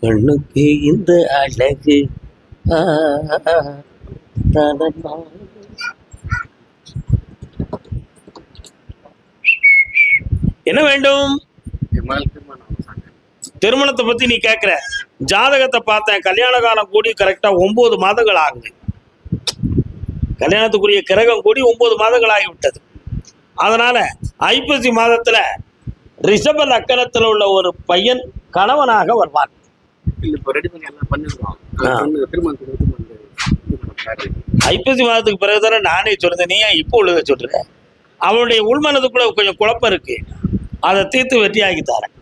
கண்ணுக்கு இந்த அழகு. என்ன வேண்டும்? திருமணத்தை பத்தி நீ கேக்குற. ஜாதகத்தை பார்த்தேன். கல்யாண காலம் கூடி கரெக்டா ஒன்பது மாதங்கள் ஆகுது. கல்யாணத்துக்குரிய கிரகம் கூடி ஒன்பது மாதங்கள் ஆகிவிட்டது. அதனால ஐப்பசி மாதத்துல ரிஷப லக்கணத்தில் உள்ள ஒரு பையன் கணவனாக வருவான். இப்போ ரெடி பண்ணி எல்லாம் பண்ணிருக்கோம். திருமணத்துக்கு. ஐப்பசி மாதத்துக்கு பிறகுதானே நானே சொல்றேன் நீ ஏன் இப்போ உள்ளதை சொல்ற? அவனுடைய உள்மனதுக்குள்ள கொஞ்சம் குழப்பம் இருக்கு. அதை தீர்த்து வெற்றியாக்கி தரேன்.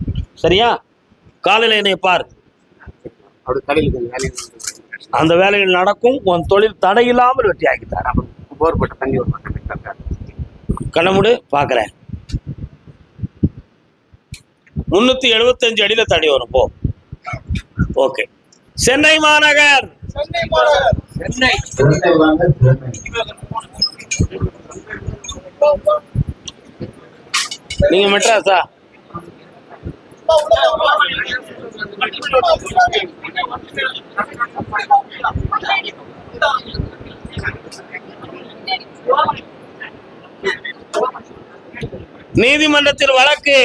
சரியா? காலையில என்னை பார். அந்த வேலைகள் நடக்கும். உன் தொழில் தடையில்லாமல் தரேன். தண்ணி வரும் கரெக்டாக கண்ணமுடு பார்க்குறேன் முன்னூத்தி எழுபத்தஞ்சு அடியில தடி வரும். போ. ஓகே. சென்னை மாநகர். சென்னை நீங்க மெட்ராஸா? நீதிமன்றத்தில் வழக்கு.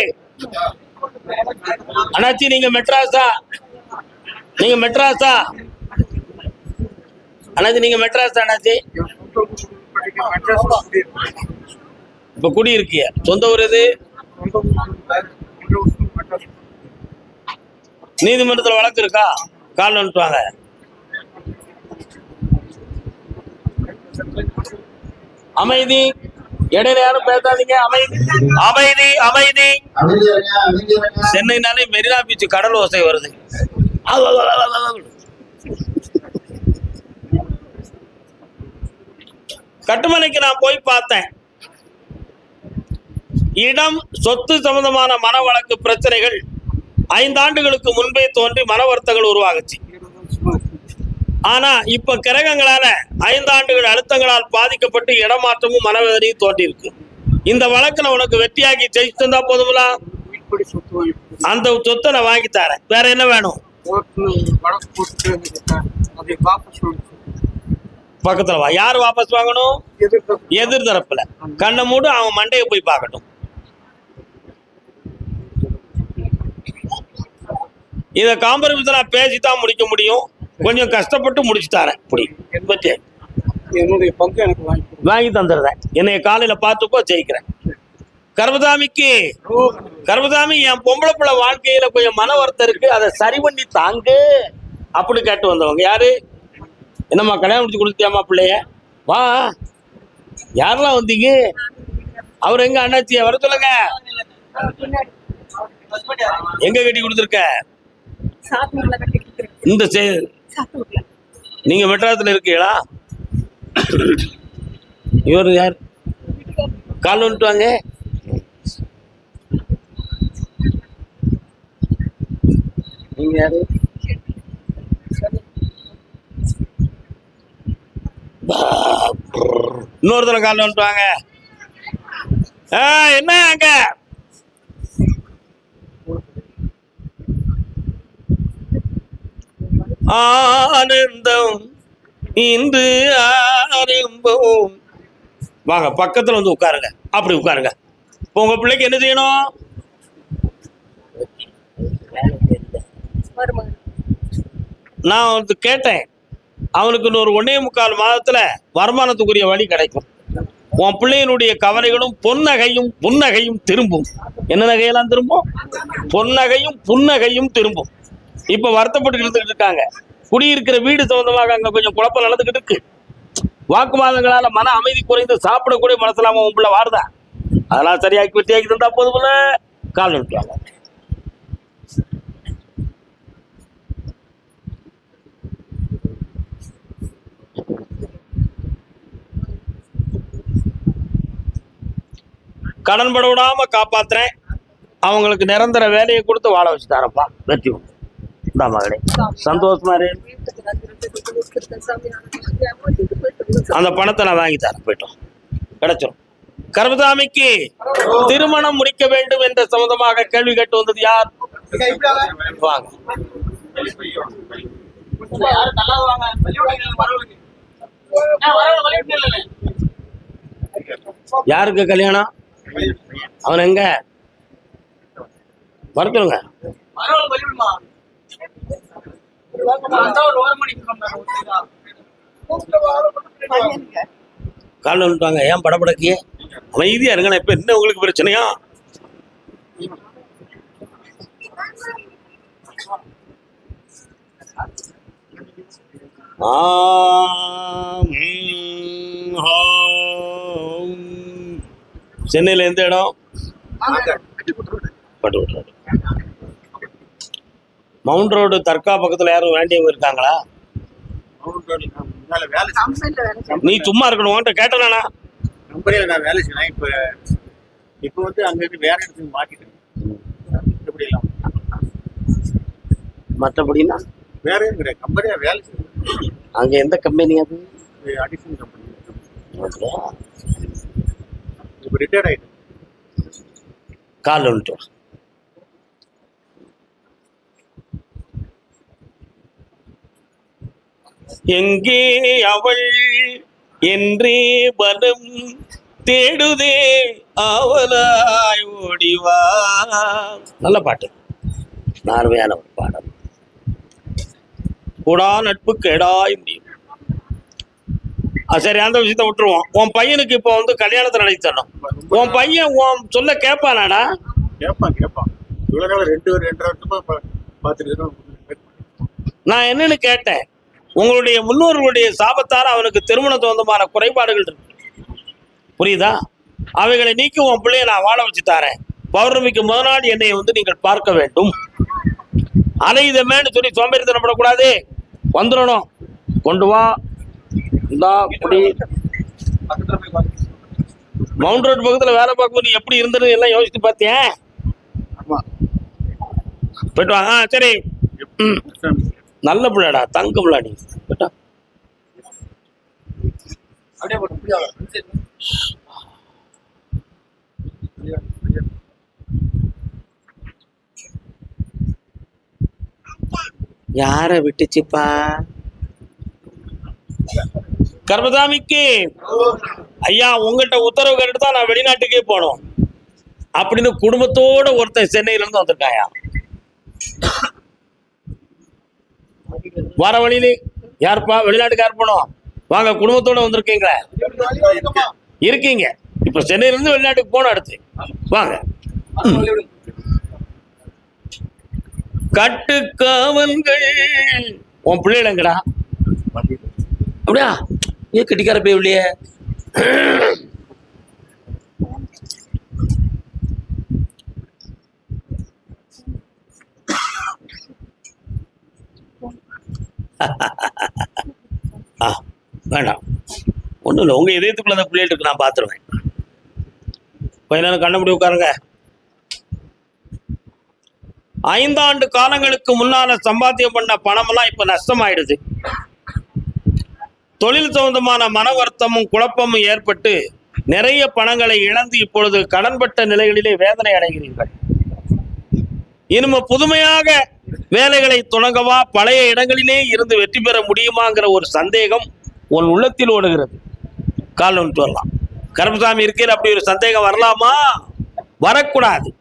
அண்ணாச்சி நீங்க மெட்ராஸா? நீங்க மெட்ராஸா? அண்ணாச்சி நீங்க மெட்ராஸா அண்ணாச்சி? இப்ப குடியிருக்கிய. சொந்த ஊர் எது? நீதிமன்றத்தில் வழக்கு இருக்கா கால் அனுப்புவாங்க அமைதி. இடையில யாரும் பேசாதீங்க. அமைதி. அமைதி அமைதி. சென்னைனாலே மெரினா பீச் கடல் ஓசை வருது. கட்டுமனைக்கு நான் போய் பார்த்தேன். இடம் சொத்து சம்பந்தமான மன வழக்கு பிரச்சனைகள் ஐந்தாண்டுகளுக்கு முன்பே தோன்றி மன வருத்தங்கள் உருவாகுச்சு. ஆனா இப்ப கிரகங்களால ஐந்தாண்டுகள் அழுத்தங்களால் பாதிக்கப்பட்டு இடமாற்றமும் மனவேதனையும் தோன்றியிருக்கு. இந்த வழக்குல உனக்கு வெற்றியாகி ஜெயிச்சு தந்தா போதுங்களா அந்த சொத்தை நான் வாங்கி தரேன். வேற என்ன வேணும்? போட்டு வழக்கு போட்டு அதை வாபஸ் பக்கத்துல வா. யார் வாபஸ் வாங்கணும்? எதிர்ப்பு எதிர் தரப்புல கண்ணை மூடு அவன் மண்டையை போய் பார்க்கட்டும். இத காம்பரமிஸ் நான் பேசித்தான் முடிக்க முடியும். கொஞ்சம் கஷ்டப்பட்டு முடிச்சு தரேன். இப்படி. பத்தி என்னுடைய பங்கு எனக்கு வாங்கி தந்துடுறேன். என்னைய காலையில பார்த்துப்போ ஜெயிக்கிறேன். கர்மதாமிக்கு கர்மதாமி என் பொம்பளை பிள்ளை வாழ்க்கையில கொஞ்சம் மன வருத்தம் இருக்கு. அதை சரி பண்ணி தாங்கு அப்படி கேட்டு வந்தவங்க யாரு? என்னம்மா கல்யாணம் முடிச்சு கொடுத்தியாம்மா பிள்ளைய? வா. யாரெல்லாம் வந்தீங்க? அவர் எங்க அண்ணாச்சியா? வர சொல்லுங்க. எங்க கட்டி கொடுத்துருக்க? இந்த நீங்க மெட்ராஸ்ல இருக்கீங்களா? இவர் யார்? கால் வந்துட்டு வாங்க. நீங்க யாரு? இன்னொருத்தர கால் வந்துட்டு வாங்க. ஆ, என்ன அங்க? ஆனந்தம் இன்று ஆரம்பம். வாங்க பக்கத்துல வந்து உட்காருங்க. அப்படி உட்காருங்க. உங்க பிள்ளைக்கு என்ன செய்யணும்? நான் வந்து கேட்டேன். அவனுக்கு இன்னொரு ஒன்னே முக்கால் மாதத்துல வருமானத்துக்குரிய வழி கிடைக்கும். உன் பிள்ளையினுடைய கவலைகளும் பொன்னகையும் புன்னகையும் திரும்பும். என்ன நகையெல்லாம் திரும்பும்? பொன்னகையும் புன்னகையும் திரும்பும். இப்ப வருத்தப்பட்டு இருக்காங்க. குடியிருக்கிற வீடு சம்பந்தமாக அங்க கொஞ்சம் குழப்பம் நடந்துகிட்டு இருக்கு. வாக்குவாதங்களால மன அமைதி குறைந்து சாப்பிடக்கூடிய மனசுலாம உன் பிள்ளை வாருதான் அதெல்லாம் சரியாக்கி வெட்டியாக்கி தந்தா போதும் கால் நிறுத்துவாங்க கடன்பட விடாம காப்பாத்துறேன். அவங்களுக்கு நிரந்தர வேலையை கொடுத்து வாழ வச்சு தரப்பா வெற்றி உண்டு. மகளே சந்தோஷமா இரு. அந்த பணத்தை நான் வாங்கி தரேன். போயிட்டோம் கிடைச்சிரும். கர்மசாமிக்கு திருமணம் முடிக்க வேண்டும் என்ற சம்பந்தமாக கேள்வி கேட்டு வந்தது யார்? வாங்க. யாருக்கு கல்யாணம்? அவன் எங்க? மறந்துடுங்க காலில் வந்துட்டாங்க ஏன் படபடக்கிய அமைதியா இருங்க இப்ப என்ன உங்களுக்கு பிரச்சனையா? ஆ ஹம் ஹோம். சென்னையில எந்த இடம்? பட்டு ரோடு மவுண்ட் ரோடு தர்கா பக்கத்துல யாரும் வேண்டியவங்க இருக்காங்களா. நீ சும்மா இருக்கணும் உன்கிட்ட கேட்டேனா கம்பெனியில் நான் வேலை செய்யலாம் இப்போ இப்போ வந்து அங்கேருந்து வேற இடத்துக்கு மாட்டிட்டேன். எப்படி எல்லாம் மற்றபடினா வேற எதுவும் கிடையாது. கம்பெனியாக வேலை செய்யணும் அங்க எந்த கம்பெனி அது? அடிஷன் கம்பெனி இப்போ ரிட்டையர்ட் ஆகிட்டேன் கால் ஒன்று எங்கே அவள் என்றே பலம் தேடுதே அவளாய் ஓடிவா. நல்ல பாட்டு. அருமையான ஒரு பாடல். கூடா நட்பு கெடாய் முடியும். சரி அந்த விஷயத்த விட்டுருவோம். உன் பையனுக்கு இப்போ வந்து கல்யாணத்தை நடத்தி தரணும் உன் பையன் உன் சொல்ல கேட்பானாடா கேட்பான் கேட்பான் இவ்வளோ நாள் ரெண்டு ரெண்டு வருஷமா பார்த்துட்டு நான் என்னன்னு கேட்டேன். உங்களுடைய முன்னோர்களுடைய சாபத்தார அவனுக்கு திருமண சொந்தமான குறைபாடுகள் இருக்கு. புரியுதா? அவைகளை நீக்கி உன் பிள்ளைய நான் வாழ வச்சு தாரேன். பௌர்ணமிக்கு முதல் நாள் என்னை வந்து நீங்கள் பார்க்க வேண்டும். அலையுதமேன்னு சொல்லி சோம்பேறித்தனப்படக்கூடாது வந்துடணும். கொண்டு வா. இந்தா மவுண்ட் ரோட் பக்கத்துல வேலை பார்க்கும்போது எப்படி இருந்தது எல்லாம் யோசிச்சு பார்த்தியா ஆமாம் போயிட்டு ஆ, சரி. நல்ல பிள்ளைடா தங்க பிள்ளை நீ. போயிட்டு யார விட்டுச்சுப்பா? கர்மதாமிக்கு. ஐயா உங்கள்கிட்ட உத்தரவு கேட்டு தான் நான் வெளிநாட்டுக்கே போனோம். அப்படின்னு குடும்பத்தோட ஒருத்தன் சென்னையிலேருந்து வந்திருக்காயா? வர வழியில யாருப்பா வெளிநாட்டுக்கு யார் போனோம்? வாங்க குடும்பத்தோட வந்திருக்கீங்களா? இருக்கீங்க. இப்ப சென்னையில இருந்து வெளிநாட்டுக்கு போன அடுத்து. வாங்க. கட்டுக்காவல்கள் உன் பிள்ளைகளங்கடா அப்படியா? ஏன் கட்டிக்கார போய் இல்லையே ஆ வேண்டாம். ஒன்றும் இல்லை உங்கள் இதயத்துக்குள்ள அந்த பிள்ளைகள் இருக்கு நான் பார்த்துருவேன் கொஞ்ச கண்ண முடி உட்காருங்க. ஐந்தாண்டு காலங்களுக்கு முன்னால் சம்பாத்தியம் பண்ண பணமெல்லாம் இப்போ நஷ்டமாயிடுது. தொழில் சம்பந்தமான மன வருத்தமும் குழப்பமும் ஏற்பட்டு நிறைய பணங்களை இழந்து இப்பொழுது கடன்பட்ட நிலைகளிலே வேதனை அடைகிறீர்கள். இனிம புதுமையாக வேலைகளை தொடங்கவா? பழைய இடங்களிலே இருந்து வெற்றி பெற முடியுமாங்கிற ஒரு சந்தேகம் உன் உள்ளத்தில் ஓடுகிறது. கால் ஒன்று வரலாம். கருமசாமி இருக்கிற அப்படி ஒரு சந்தேகம் வரலாமா? வரக்கூடாது.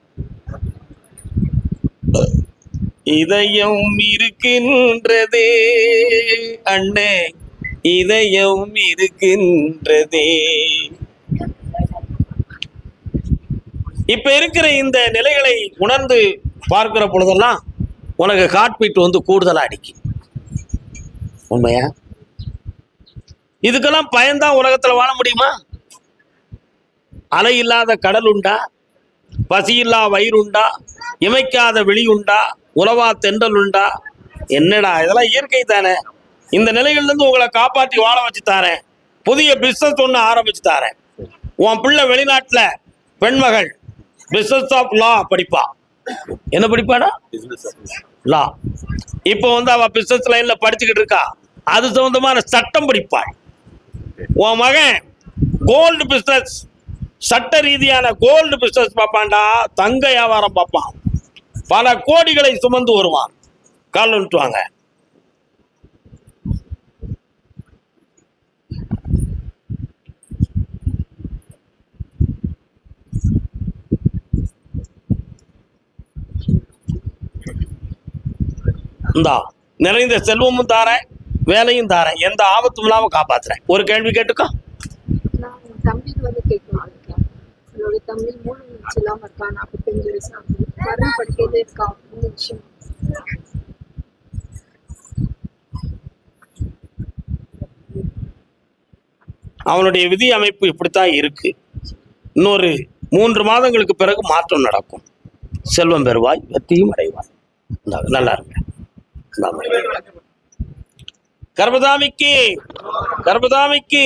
இதயம் இருக்கின்றதே அண்ணே. இதயம் இருக்கின்றதே. இப்ப இருக்கிற இந்த நிலைகளை உணர்ந்து பார்க்கிற பொழுதெல்லாம் உனக்கு காட்பீட் வந்து கூடுதலா அடிக்கும். உண்மையா? இதுக்கெல்லாம் பயன்தான் உலகத்துல வாழ முடியுமா? அலை இல்லாத கடல் உண்டா? பசியில்லா வயிறுண்டா இமைக்காத வெளி உண்டா? உறவா தென்றல் உண்டா? என்னடா இதெல்லாம் இயற்கை தானே. இந்த நிலைகள்ல இருந்து உங்களை காப்பாற்றி வாழ வச்சு தாரேன். புதிய பிசினஸ் ஒன்று ஆரம்பிச்சு தாரேன். உன் பிள்ளை வெளிநாட்டுல பெண்மகள் பிசினஸ் ஆஃப் லா படிப்பா. என்ன படிப்பாடா? லா இப்போ வந்து அவ பிசினஸ் லைன்ல படிச்சுக்கிட்டு இருக்கா. அது சம்பந்தமான சட்டம் படிப்பாள். உன் மகன் கோல்டு பிசினஸ் சட்ட ரீதியான கோல்டு பிசினஸ் பார்ப்பான்டா. தங்க வியாபாரம் பார்ப்பான். பல கோடிகளை சுமந்து வருவான். கால் வந்துட்டு இந்தா நிறைந்த செல்வமும் தாரேன் வேலையும் தாரேன். எந்த ஆபத்தும் இல்லாம காப்பாத்துறேன். ஒரு கேள்வி கேட்டுக்கோ. இருக்கேன். இருக்கான் இருக்கான் அவனுடைய விதி அமைப்பு இப்படித்தான் இருக்கு. இன்னொரு மூன்று மாதங்களுக்கு பிறகு மாற்றம் நடக்கும். செல்வம் பெறுவாய் வெற்றியும் அடைவாய். நல்லா இருங்க. கர்பதாமிக்கு கர்மதாமிக்கு கர்மதாமிக்கு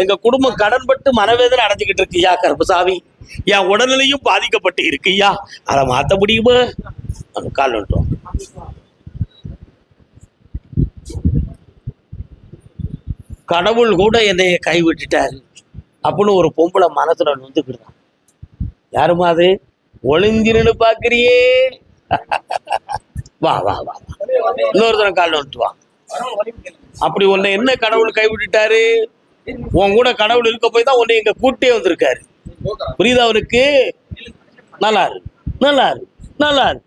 எங்க குடும்பம் கடன்பட்டு மனவேதனை அடைஞ்சுக்கிட்டு இருக்கியா கர்பசாமி என் உடல்நிலையும் பாதிக்கப்பட்டு இருக்குயா அதை மாத்த முடியுமா? கால் வந்துட்டோம் கடவுள் கூட என்னைய கைவிட்டுட்டார் அப்படின்னு ஒரு பொம்பளை மனசுல நொந்துக்கிட்டான் யாருமா அது? ஒளிஞ்சிருன்னு பாக்குறியே. வா வா வா வா. இன்னொருத்தனை காலில் வந்துட்டு வா அப்படி உன்னை என்ன கடவுள் கைவிட்டுட்டாரு? உன் கூட கடவுள் இருக்க போய் தான் உன்னை எங்க கூட்டே வந்திருக்காரு. புரியுதா அவனுக்கு நல்லா இரு நல்லா இரு நல்லா இரு.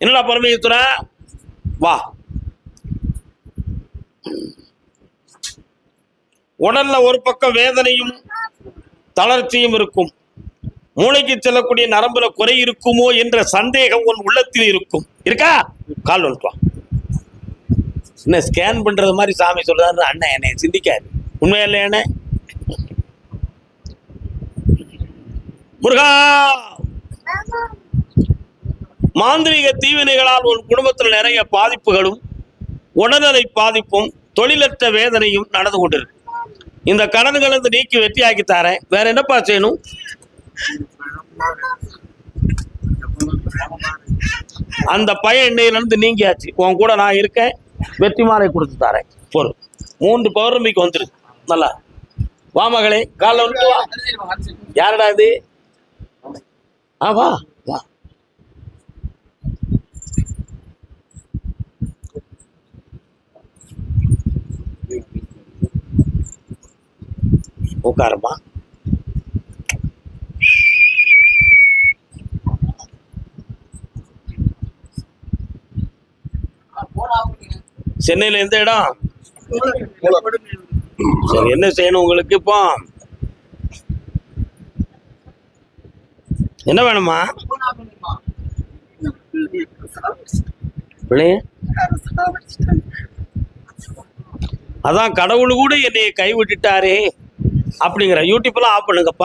என்னடா பரமேஸ்வரா? வா. உடல்ல ஒரு பக்கம் வேதனையும் தளர்ச்சியும் இருக்கும். மூளைக்கு செல்லக்கூடிய நரம்புல குறை இருக்குமோ என்ற சந்தேகம் உன் உள்ளத்தில் இருக்கும். இருக்கா? கால் வந்துட்டு என்ன ஸ்கேன் பண்றது மாதிரி சாமி சொல்றாரு அண்ணன் என்னை சிந்திக்காரு. உண்மையா இல்லையா முருகா! மாந்திரிக தீவினைகளால் ஒரு குடும்பத்தில் நிறைய பாதிப்புகளும் உடல்நலை பாதிப்பும் தொழிலற்ற வேதனையும் நடந்து கொண்டிருக்கு. இந்த கடன்களை நீக்கி வெற்றியாக்கி தரேன். வேற என்னப்பா செய்யணும்? அந்த பையன் இன்னையிலிருந்து நீங்கியாச்சு. உன் கூட நான் இருக்கேன். வெற்றி மாலை கொடுத்து தரேன். பொருள் மூன்று பௌர்ணமிக்கு வந்துரு. நல்லா. வா மகளே காலைல வந்து வா. யாரடா இது? ஆ வா. வா. உட்காரமா சென்னையில எந்த இடம்? சரி என்ன செய்யணும் உங்களுக்கு இப்போ? என்ன வேணுமா? அதான் கடவுள் கூட என்னை கை விட்டுட்டாரே அப்படிங்கிற யூடியூப்லாம் ஆஃப் பண்ணுங்கப்பா.